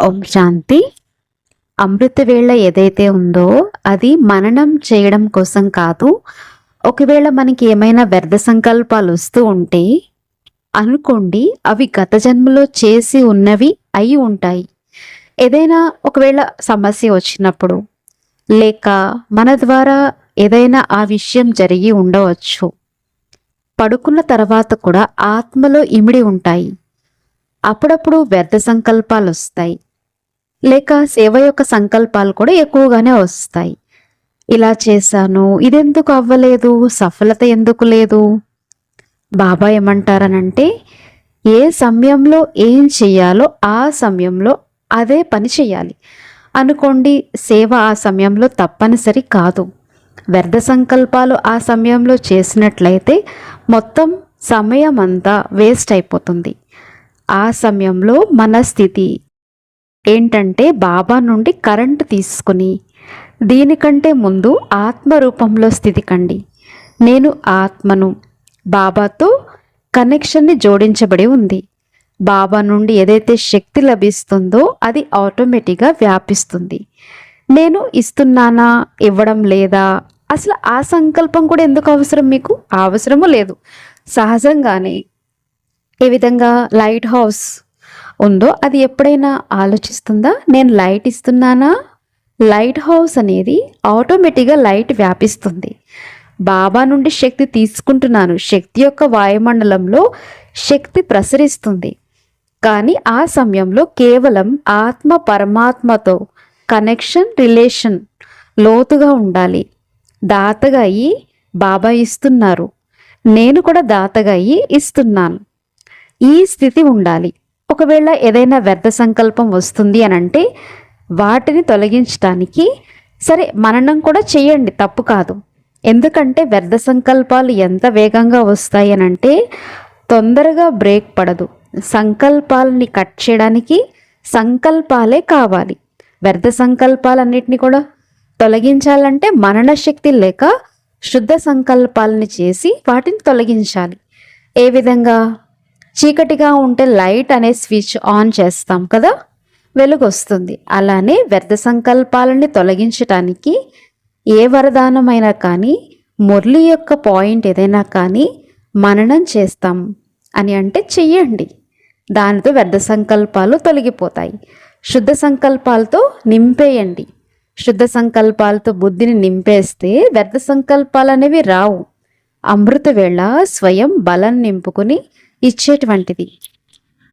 ఓం శాంతి. అమృతవేళ ఏదైతే ఉందో అది మననం చేయడం కోసం కాదు ఒకవేళ మనకి ఏమైనా వ్యర్థ సంకల్పాలు వస్తూ ఉంటే అనుకోండి అవి గత జన్మలో చేసి ఉన్నవి అయి ఉంటాయి. ఏదైనా ఒకవేళ సమస్య వచ్చినప్పుడు లేక మన ద్వారా ఏదైనా ఆ విషయం జరిగి ఉండవచ్చు. పడుకున్న తర్వాత కూడా ఆత్మలో ఇమిడి ఉంటాయి. అప్పుడప్పుడు వ్యర్థ సంకల్పాలు వస్తాయి లేక సేవ యొక్క సంకల్పాలు కూడా ఎక్కువగానే వస్తాయి. ఇలా చేశాను ఇదెందుకు అవ్వలేదు సఫలత ఎందుకు లేదు? బాబా ఏమంటారనంటే ఏ సమయంలో ఏం చెయ్యాలో ఆ సమయంలో అదే పని చేయాలి అనుకోండి సేవ ఆ సమయంలో తప్పనిసరి కాదు. వ్యర్థ సంకల్పాలు ఆ సమయంలో చేసినట్లయితే మొత్తం సమయం అంతా వేస్ట్ అయిపోతుంది. ఆ సమయంలో మన స్థితి ఏంటంటే బాబా నుండి కరెంటు తీసుకుని దీనికంటే ముందు ఆత్మ రూపంలో స్థితి కండి నేను ఆత్మను బాబాతో కనెక్షన్ని జోడించబడి ఉంది. బాబా నుండి ఏదైతే శక్తి లభిస్తుందో అది ఆటోమేటిక్గా వ్యాపిస్తుంది. నేను ఇస్తున్నానా ఇవ్వడం లేదా? అసలు ఆ సంకల్పం కూడా ఎందుకు అవసరం మీకు? అవసరము లేదు. సహజంగానే ఏ విధంగా లైట్ హౌస్ ఉందో అది ఎప్పుడైనా ఆలోచిస్తుందా? నేను లైట్ ఇస్తున్నానా? లైట్ హౌస్ అనేది ఆటోమేటిక్గా లైట్ వ్యాపిస్తుంది. బాబా నుండి శక్తి తీసుకుంటున్నాను. శక్తి యొక్క వాయుమండలంలో శక్తి ప్రసరిస్తుంది. కానీ ఆ సమయంలో కేవలం ఆత్మ పరమాత్మతో కనెక్షన్ రిలేషన్ లోతుగా ఉండాలి. దాతగా అయ్యి బాబా ఇస్తున్నారు. నేను కూడా దాతగా అయ్యి ఇస్తున్నాను. ఈ స్థితి ఉండాలి. ఒకవేళ ఏదైనా వ్యర్థ సంకల్పం వస్తుంది అని అంటే వాటిని తొలగించడానికి సరే మననం కూడా చేయండి తప్పు కాదు. ఎందుకంటే వ్యర్థ సంకల్పాలు ఎంత వేగంగా వస్తాయి అని అంటే తొందరగా బ్రేక్ పడదు. సంకల్పాలని కట్ చేయడానికి సంకల్పాలే కావాలి. వ్యర్థ సంకల్పాలన్నిటిని కూడా తొలగించాలంటే మనన శక్తి లేక శుద్ధ సంకల్పాలని చేసి వాటిని తొలగించాలి. ఏ విధంగా? చీకటిగా ఉంటే లైట్ అనే స్విచ్ ఆన్ చేస్తాం కదా? వెలుగు వస్తుంది అలానే వ్యర్థ సంకల్పాలని తొలగించటానికి ఏ వరదానమైనా కానీ మురళి యొక్క పాయింట్ ఏదైనా కానీ మననం చేస్తాం అని అంటే చెయ్యండి. దానితో వ్యర్థ సంకల్పాలు తొలగిపోతాయి. శుద్ధ సంకల్పాలతో నింపేయండి. శుద్ధ సంకల్పాలతో బుద్ధిని నింపేస్తే వ్యర్థ సంకల్పాలు అనేవి రావు. అమృత వేళ స్వయం బలం నింపుకుని ఇచ్చేటువంటిది.